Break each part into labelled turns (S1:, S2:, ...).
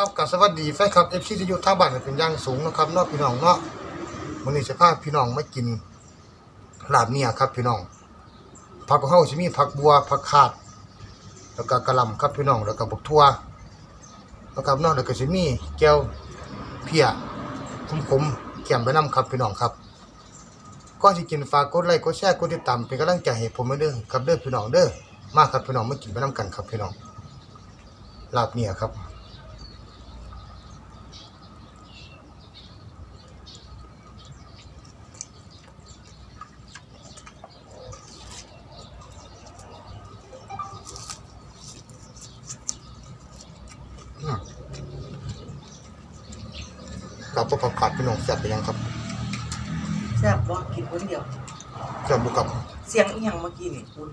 S1: ครับกับสวัสดีแฟนคลับเอฟซีที่อยู่ทางบ้านเป็นอย่างสูงนะครับเนาะพี่น้องเนาะวันนี้จะพาพี่น้องมากินลาบเนี่ยครับพี่น้องผักของเฮาสิมีผักบัวผักขาด แล้วก็กะหล่ำครับพี่น้องแล้วก็บกทั่วแล้วก็เนาะแล้วก็สิมีแก้วเพียขมๆเขียมไปนํครับพี่น้องครับก่อนสิกินฝากกดไลค์กดแชร์กดติดตามเป็นกำลังใจให้ผมเด้อครับเด้อพี่น้องเด้อมาครับพี่น้องมากินไปนํกันครับพี่น้องลาบเนี่ยครับ กับพวกผักขาดพี่น้องแซ่บไปยังครับ
S2: แซ่บบ่กินคนเดียว
S1: แซ่บบุกับ
S2: เสียงอีหยังเมื่อกี้นี่คุณ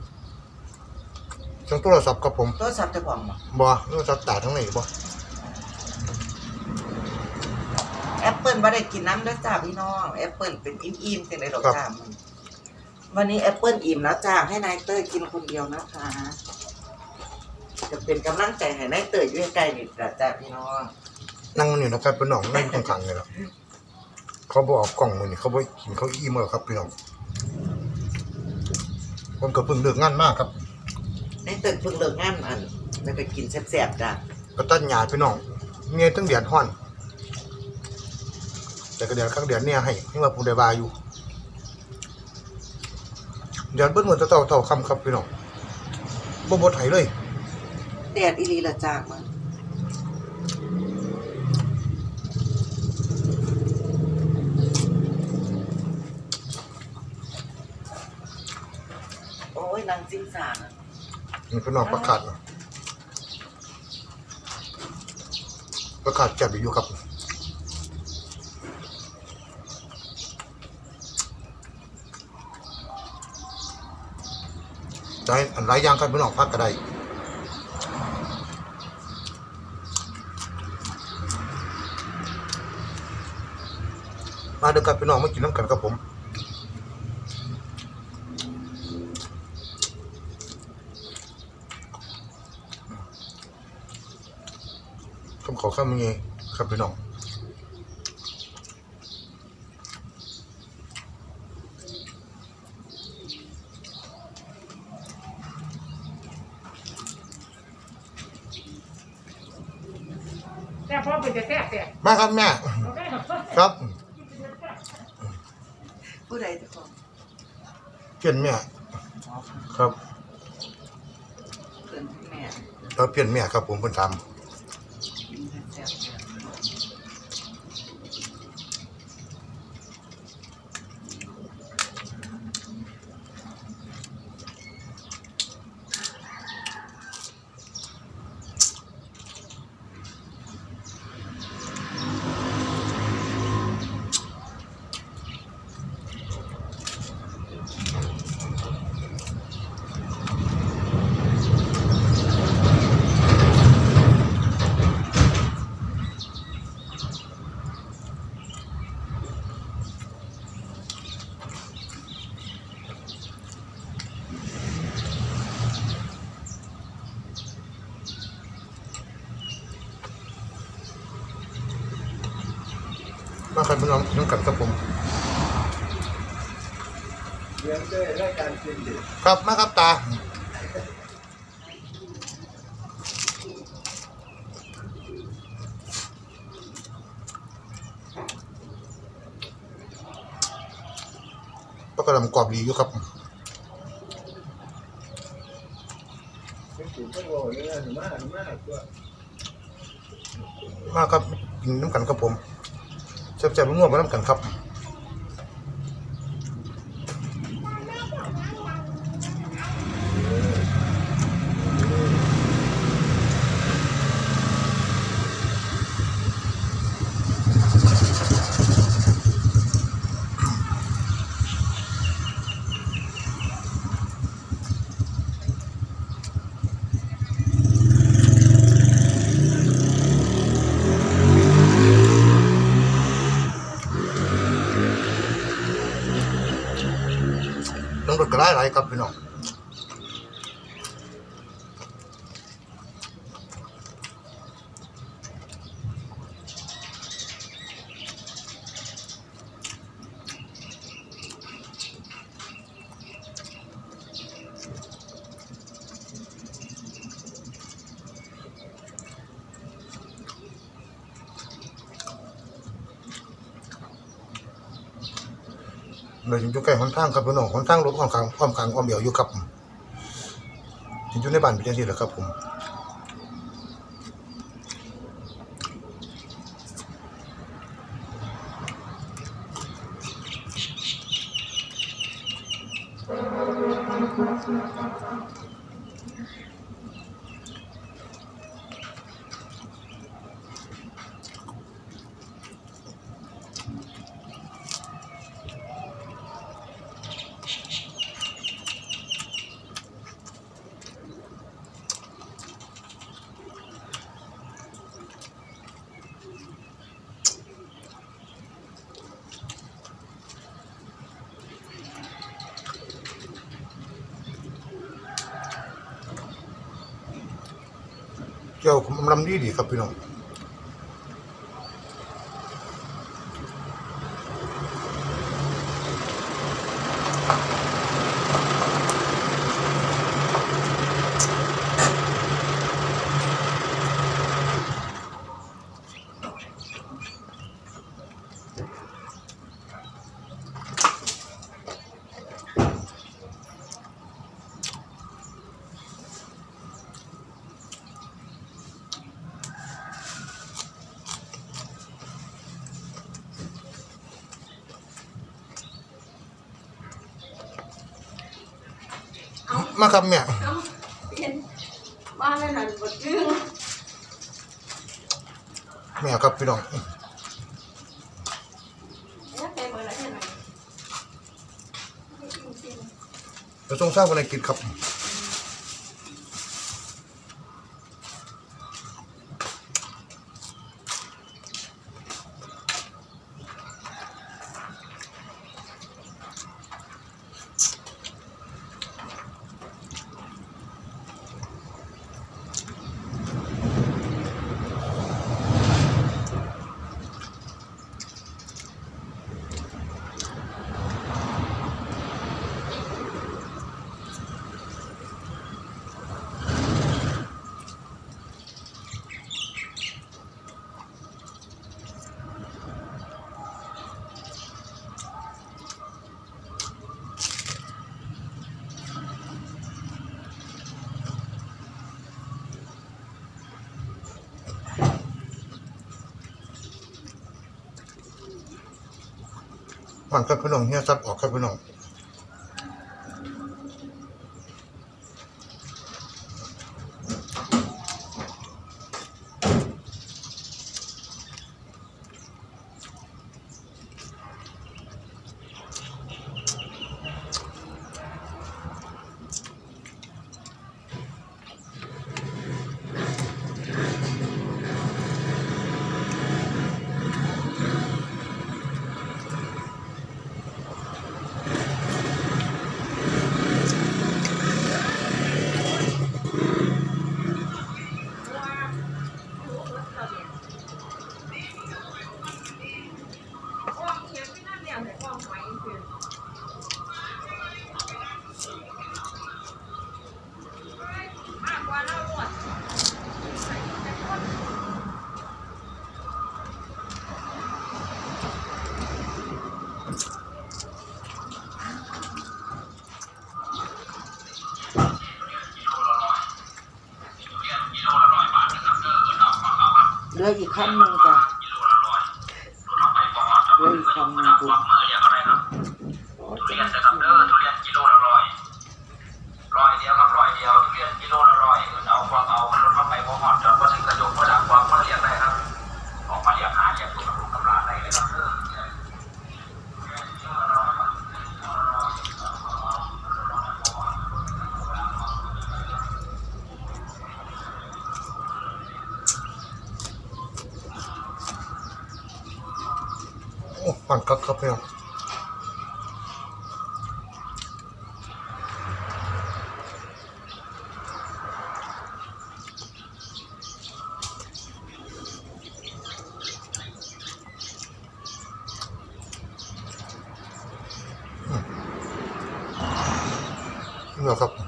S1: ช่างโทรศัพท์ครับผม
S2: โทรศัพท์เจะของบ่
S1: บ่โทรศัพท์ตาทั้งไหนบ่
S2: แอปเปิลบ่ได้กินน้ำเด้อจ้าพี่น้องแอปเปิลเป็นอิ่มๆจังได๋ดอกจ้ามันวันนี้แอปเปิลอิ่มแล้วจ้าให้นายเต้ยกินคนเดียวนะคะ จะเป็นกำลังใจให้นายเต้ยอยู่ใกล้ๆนี่ล่ะจ้าพี่น้อง
S1: นั่งมันอยู่นะครับพี่น้องนั่งอยู่ข้างๆเลยล่ะเขาบ่เอากล่องมื้อนี้เขาบ่กินเขาวอิ่มแล้วครับพี่น้องผมก็เพิ่งเลิกงานมาครับ
S2: นายเต้ยเพิ่งเลิกงานอันแล้วไปกินแซ่บๆจ้า
S1: ก็ตัดหญ้าพี่น้องเมียตั้งเดือนฮ้อน แต่ก็เดือนครั้งเดือนเนี่ยให้ยังว่าผมได้บาอยู่ เดือนเบิ่นมื้อเท่าเท่าค่ำครับพี่น้องบ่บ่ไถเลย
S2: แดดอีหลีละจ้ามัน นางจิ้งสาน่ะ
S1: นี่พี่น้องประกาศนะประกาศจัดอยู่ครับได้อันหลายอย่างครับพี่น้องพักก็ได้มาเด้อครับพี่น้องมากินน้ำกันครับผม ผมข อข้ามงี้ครับพี่น้อง
S3: แต่พ่อเป็นจะแซ่บแต่
S1: มาครับแม่
S3: เราได้หรอ
S1: ครับ
S2: ผู้ใดจะของ
S1: เปลี่ยนแม่ ครับ
S2: เกินแม่
S1: เราเปลี่ยนแม่ครับผมเพิ่นท
S2: กิ นแซ่บ
S1: ครับพี่น้องนน้ำกันครับผมครับมาครับตาปลากระลำกรอบดีอยู่ครับ
S4: มาก
S1: ครับกินน้ำกันครับผม แซ่บๆง่วงมาน้ำกันครับ น้องรถกระไรไรครับพี่น้อง เราอยู่ใกล้หนทางครับพี่น้องหนทางรถความขังความขังความเบี่ยวอยู่ครับอยู่ในบ้านเป็นยังซี่แหละครับผม เจ้าผมลำดีดีครับพี่น้อง มาครับแม่
S5: เอ้าเห็นบ้านแล้วนั่นบ่จึง
S1: แม่ครับพี่น้อง
S5: แล้วไปเมื่อไหร่เท่าไหร่
S1: จะทรงสร้างภารกิจครับ มังครับพี่น้องเฮียซับออกขับพี่น้อ ง
S2: เหลืออีกคำหนึ่งจ้ะเหลืออีกคำหนึ่งจ้ะโอ้ย
S6: ทุเรียนนะครับเด้อทุเรียนกิโลละร้อยร้อยเดียวครับร้อยเดียวทุเรียนกิโลละร้อยเออเอาความเอามันลดเข้าไปพอหอดจอดก็ถึงกระจกก็ดังความก็เรียกได้ครับ ออกมาเรียกหาเรียกตัวกับลูกกับหลานได้เลยครับเด้อ
S1: โอ้มันครับครับพี่น้องนี่ครับ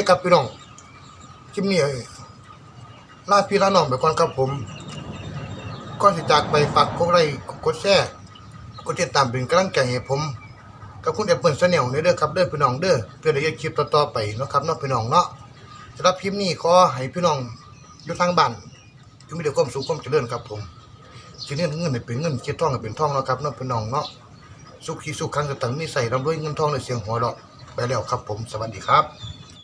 S1: เคครับพี่น้องคลิปนี้ลาพี่ลาน้องไปก่อนครับผมก่อนสิจากไปฝากกดไลค์กดแชร์กดติดตามเป็นกำลังใจให้ผมกับคุณแอปเปิลชาแนลเด้อครับเด้อพี่น้องเด้อเพื่อได้คลิปต่อๆไปนะครับเนาะพี่น้องเนาะสำหรับคลิปนี้ขอให้พี่น้องอยู่ทางบ้านอยู่มีแต่ความสุขความเจริญครับผมสิเงินเงินเป็นเงินคิดทองเป็นทองเนาะครับเนาะพี่น้องเนาะสุขีสุขคังกระตังมีใส่ร่ำรวยเงินทองในเสียงหัวเราะไปแล้วครับผมสวัสดีครับ